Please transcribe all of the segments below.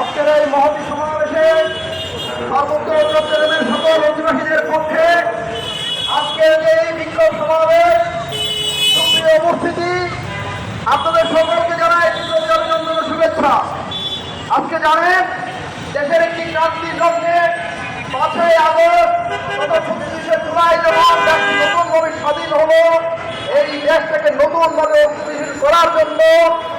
আজকের এই মহতী সমাবেশে চট্টগ্রামের সকল অধিবাসীদের পক্ষে আজকের এই বিক্ষোভ সমাবেশ সুপ্রিয় উপস্থিতি, আপনাদের সকলকে জানাই অভিনন্দন শুভেচ্ছা। আজকে জানেন, দেশের একটি ক্রান্তি লগ্নে পাঁচই আগস্ট গত ছত্রিশে জুলাই যখন নতুনভাবে স্বাধীন হলো, এই দেশটাকে নতুনভাবে করার জন্য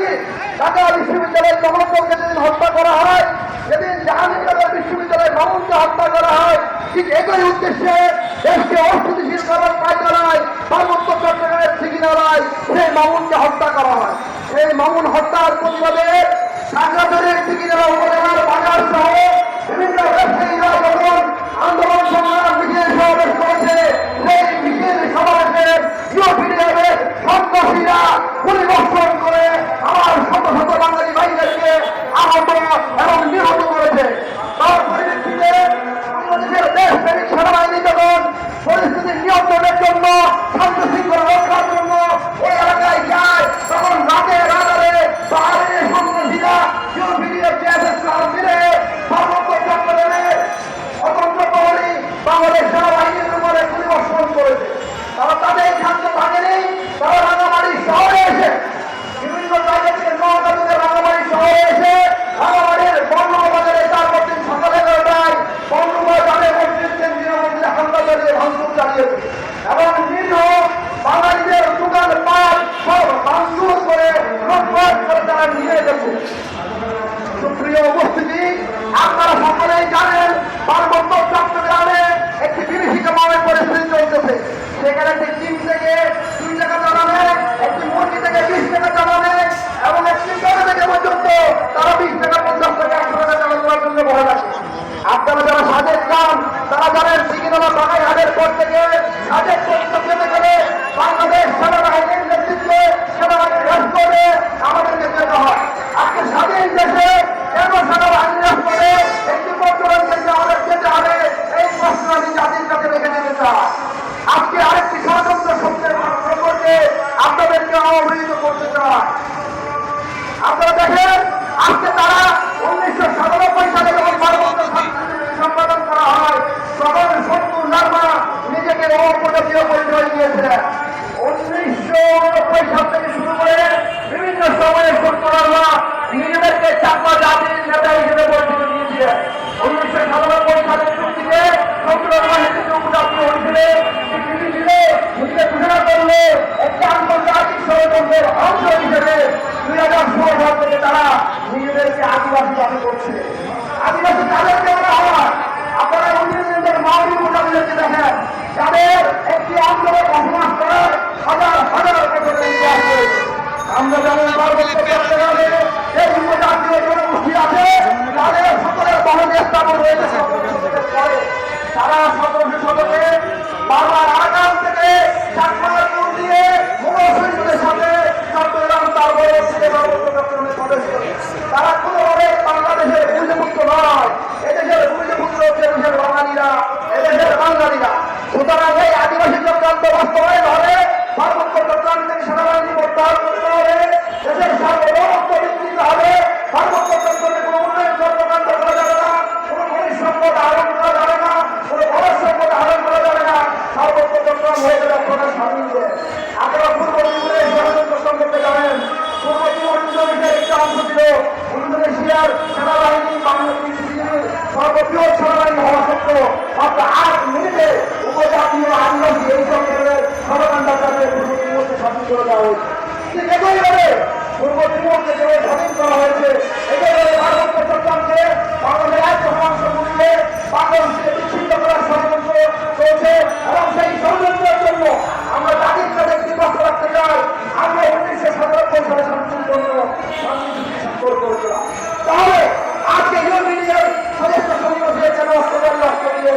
দিন ঢাকা বিশ্ববিদ্যালয়ের জনগণকে যেদিন হত্যা করা হয়। যেদিন জাহাঙ্গীরনগর বিশ্ববিদ্যালয়ের মামুনকে হত্যা করা হয়, ঠিক একই উদ্দেশ্যে দেশকে অস্থিতিশীল করার পায়তারায় পার্বত্য চট্টগ্রামের ঠিকানায় সেই মামুনকে হত্যা করা হয়। সেই মামুন হত্যার প্রতিবাদে ঢাকাজুরির ঠিকানা উপজেলার তারা তাদের সেখানে থেকে দুই টাকা চালানে একটি মুরগি থেকে বিশ টাকা চালানে এবং একটি গরু থেকে পর্যন্ত তারা বিশ টাকা, পঞ্চাশ জন্য বলে রাখে আপনারা যারা সাজের খান, তারা জানেন সিকিনামা বাঙাই হাটের পর থেকে সাজের পর্যন্ত পেতে গেলে বাংলাদেশ সেনাবাহিনীর নেতৃত্বে সেনাবাহিনীর রাষ্ট্রে আমাদেরকে যেতে হয় আজকে স্বাধীন দেশে কেন সেনাবাহিনী রাষ্ট্রে একটি পর্যটন কেন্দ্রে আমাদের যেতে হবে এই প্রশ্ন আমি জাতির কাছে রেখে দিতে চাই আজকে আরেকটি ষড়যন্ত্র শক্তির সম্পর্কে আপনাদেরকে অবহিত করতে চাই আপনারা দেখেন আজকে তারা উনিশশো সাতানব্বই সালে যখন পার্বত্য সংস্কৃতি সম্পাদন করা হয় তখন সত্তর লার্মা নিজেকে অপজাতীয় সুতরাং এই আদিবাসী চক্রান্ত বাস্তবায়ন হবে চট্টগ্রাম থেকে সেনাবাহিনী প্রত্যাহার করতে হবে। দেশের সার্বভৌমত্ব বিস্তৃত হবে। পার্বত্য চট্টগ্রামে কোনো উন্নয়ন কর্মকাণ্ড করা যাবে না, কোনো খনিজ সম্পদ আহরণ করা যাবে না, কোনো খরচ সম্পদ আহরণ করা যাবে না। পার্বত্য চট্টগ্রাম হয়ে যাবে আপনারা স্বাধীন দেশ আপনারা পূর্ব ত্রিপুরের ষড়যন্ত্র সম্পর্কে জানেন। পূর্ব ত্রিপুর ইন্দোনেশিয়ার একটি অংশ ছিল ইন্দোনেশিয়ার সেনাবাহিনী, বাংলাদেশ সর্ববৃহৎ সেনাবাহিনী হওয়া সত্ত্বেও মাত্র মিনিটে উপজাতীয় আদিবাসী এই সরকারের ষড়যন্ত্রকারীদের পূর্ব ত্রিপুরকে স্বাধীন করে দেওয়া হয়েছে। ঠিক একইভাবে পূর্ব ত্রিপুরকে যেভাবে স্বাধীন করা হয়েছে একইভাবে পার্বত্য চট্টগ্রামকে বাংলাদেশের এক শতাংশ মূল্যে বাংলাদেশকে বিচ্ছিন্ন করার ষড়যন্ত্র চলছে এবং সেই ষড়যন্ত্রের জন্য আমরা কাছে একটি প্রশ্ন রাখতে চাই আমরা উনিশশো সাতানব্বই সালে শান্তি চুক্তি তাহলে আজকে ইউনিয়নের সদস্য সমিতি কেন বাংলাদেশের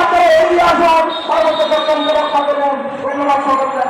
আপনারা এগিয়ে আসুন সর্বোচ্চ চট্টগ্রামকে রক্ষা করুন ধন্যবাদ সকলকে।